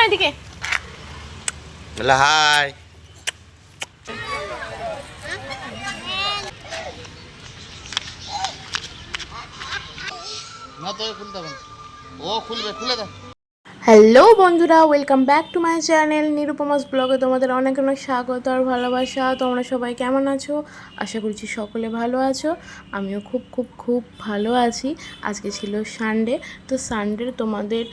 মানো এদিকে। বলে হাই। না তো খুলতে ও খুলবে খুলে দে হ্যালো বন্ধুরা welcome back to my channel Nirupama's ব্লগে তোমাদের অনেক অনেক স্বাগত আর ভালোবাসা। তোমরা সবাই কেমন আছো? আশা করছি সকলে ভালো আছো। আমিও খুব খুব খুব ভালো আছি। আজকে ছিল সানডে তো সানডে তোমাদের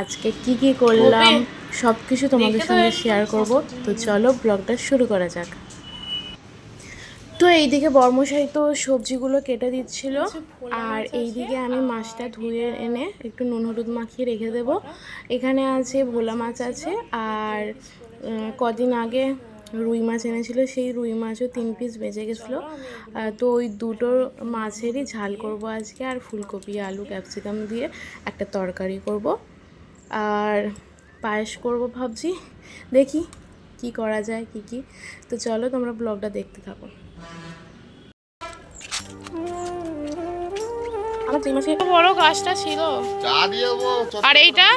আজকে কি কি করলাম সব কিছু তোমাদের সঙ্গে শেয়ার করব। তো চলো ব্লগটা শুরু করা যাক। তো এইদিকে বর্মশাই তো সবজিগুলো কেটে দিচ্ছিল। আর এইদিকে আমি মাছটা ধুয়ে এনে একটু নুন হলুদ মাখিয়ে রেখে দেব। এখানে আছে ভোলা মাছ আছে আর কদিন আগে রুই মাছ এনেছিল। সেই রুই মাছও তিন পিস বেঁচে গেছিল। তো ওই দুটো মাছেরই ঝাল করব আজকে। আর ফুলকপি আলু ক্যাপসিকাম দিয়ে একটা তরকারি করব। আর পায়েস করব ভাবছি। দেখি কি করা যায় কি কি। তো চলো তোমরা ব্লগটা দেখতে থাকো। বড় গাছটা ছিল। আর এইটা?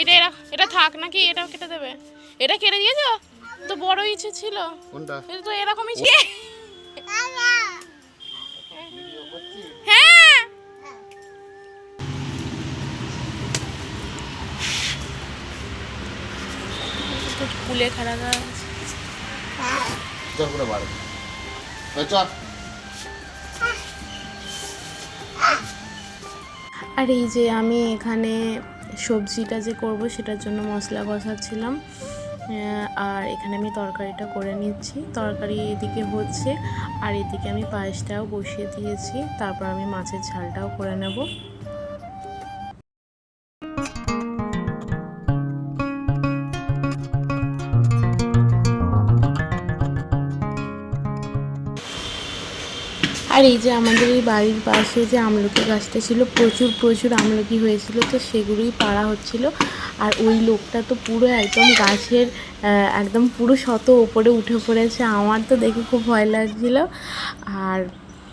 এটা এটা থাক নাকি এটা কেটে দেবে। এটা কেটে দিয়েছ? তো বড় ইচ্ছে ছিল। এটা তো এরকমই ছিল। হ্যাঁ। কুলে খাড়া গাছ। আর এই যে আমি এখানে সবজিটা যে করব, সেটার জন্য মশলা কষাচ্ছিলাম আর এখানে আমি তরকারিটা করে নিচ্ছি। তরকারি এদিকে হচ্ছে, আর এদিকে আমি পায়েসটাও বসিয়ে দিয়েছি। তারপর আমি মাছের ঝালটাও করে নেব। আর এই যে আমাদের এই বাড়ির পাশে যে আমলকি গাছটা ছিল, প্রচুর প্রচুর আমলকি হয়েছিল, তো সেগুলোই পাড়া হচ্ছিল। আর ওই লোকটা তো পুরো একদম গাছের একদম পুরো শত ওপরে উঠে পড়েছে। আমার তো দেখে খুব ভয় লাগছিল। আর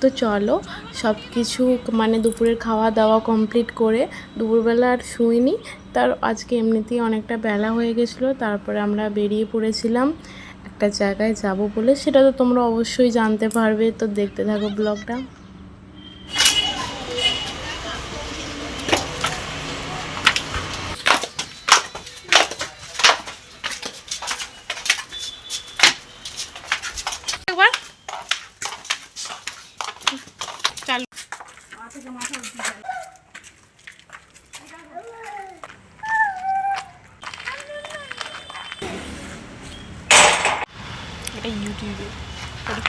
তো চলো সব কিছু মানে দুপুরের খাওয়া দাওয়া কমপ্লিট করে দুপুরবেলা আর শুইনি। তার আজকে এমনিতেই অনেকটা বেলা হয়ে গেছিল, তারপরে আমরা বেরিয়ে পড়েছিলাম। একটা জায়গায় যাব বলে সেটা তো তোমরা অবশ্যই জানতে পারবে। তো দেখতে থাকো ব্লগটা একবার চালু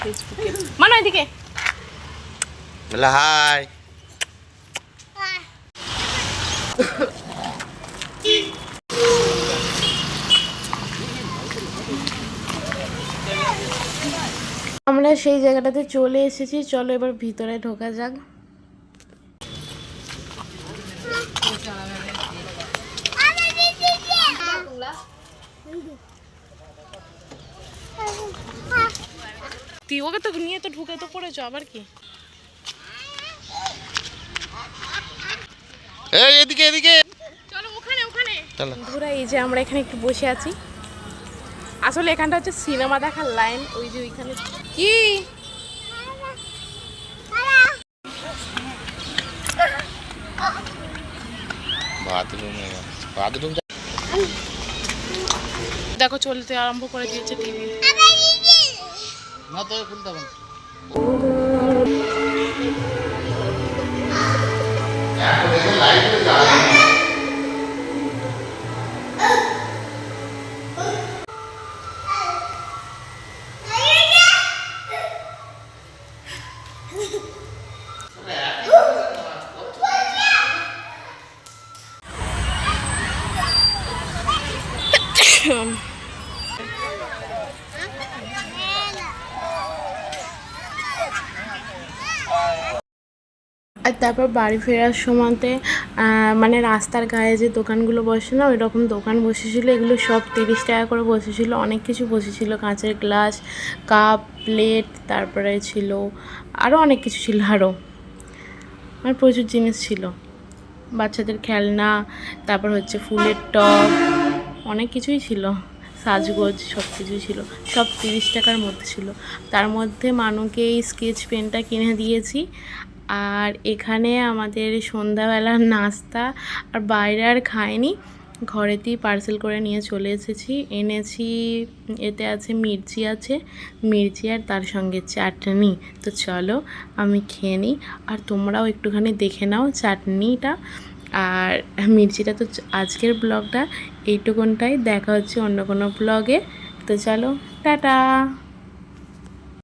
ফেসবুকে মানো এদিকে। হাই। আমরা সেই জায়গাটাতে চলে এসেছি। চলো এবার ভিতরে ঢোকা যাক। ওকে তো নিয়ে তো ঢুকে তো পড়েছো আবার কি? এই এদিকে এদিকে। চলো ওখানে ওখানে। চলো। বন্ধুরা এই যে আমরা এখানে একটু বসে আছি। আসলে এখানটা হচ্ছে সিনেমা দেখার লাইন ওই যে ওইখানে। কি? বাথরুমে বাথরুম দেখো চলতে আরম্ভ করে দিয়েছে টিভি। না তো খুলতে হবে না। আর তারপর বাড়ি ফেরার সময়তে মানে রাস্তার গায়ে যে দোকানগুলো বসে না ওই রকম দোকান বসেছিল। এগুলো সব তিরিশ টাকা করে বসেছিল। অনেক কিছু বসেছিল। কাঁচের গ্লাস, কাপ, প্লেট, তারপরে ছিল আরও অনেক কিছু ছিল আরও মানে প্রচুর জিনিস ছিল। বাচ্চাদের খেলনা, তারপর হচ্ছে ফুলের টব, অনেক কিছুই ছিল। সাজগোজ সব কিছুই ছিল। সব তিরিশ টাকার মধ্যে ছিল। তার মধ্যে মানুকে এই স্কেচ পেনটা কিনে দিয়েছি। আর এখানে আমাদের সন্ধ্যাবেলার নাস্তা আর বাইরে আর খাইনি। ঘরেতেই পার্সেল করে নিয়ে চলে এসেছি। এনেছি, এতে আছে মির্চি আছে। মির্চি আর তার সঙ্গে চাটনি। তো চলো, আমি খেয়ে নিই। আর তোমরাও একটুখানি দেখে নাও চাটনিটা। আর মির্চিটা তো আজকের ব্লগটা এইটুকুনটাই। দেখা হচ্ছে অন্য কোনো ব্লগে। তো চলো, টাটা!